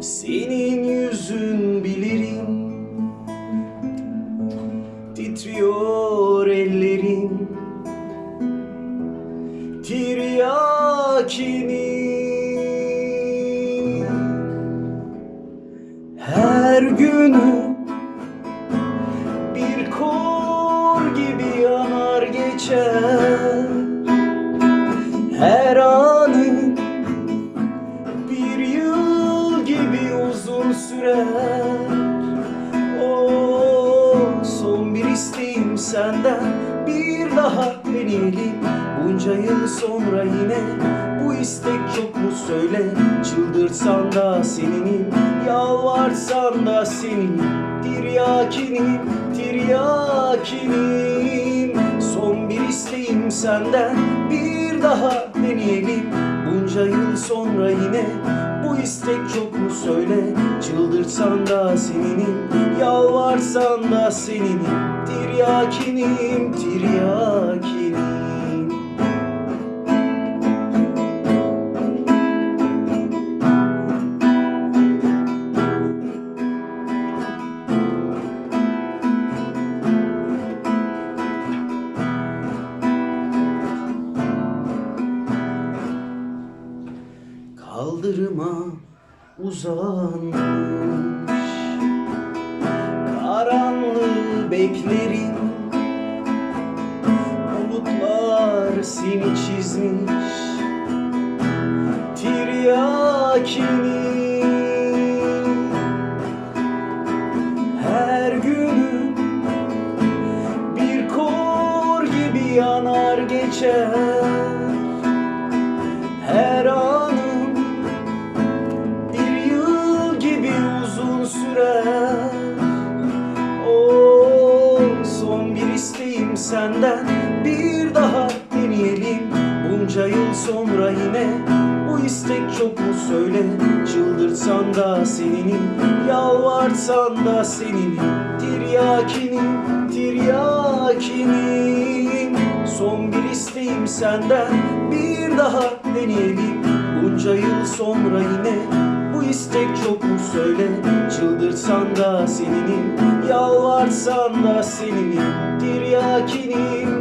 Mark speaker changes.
Speaker 1: Senin yüzün bilirim. Titriyor ellerim Tiryakini. Her günü bir kor gibi yanar geçer senden bir daha deneyelim. Bunca yıl sonra yine bu istek çok mu söyle. Çıldırsan da seninim yalvarsan da seninim Tiryakinim, tiryakinim Son bir isteğim senden bir daha deneyelim. Bunca yıl sonra yine bu istek çok mu söyle. Çıldırsan da seninim Yalvarsan da seninim Tiryakinim, tiryakinim Kaldırıma uzanmış beklerim. Bulutlar seni çizmiş. Tiryakini. Her günüm bir kor gibi yanar geçer. Her anım bir yıl gibi uzun sürer senden bir daha deneyelim. Bunca yıl sonra yine bu istek çok mu söyle? Çıldırsan da seninim yalvarsan da seninim Tiryakinim, tiryakinim Son bir isteğim senden bir daha deneyelim. Bunca yıl sonra yine bu istek çok mu söyle Çıldırsan da seninim Yalvarsan da seninim. Tiryakinim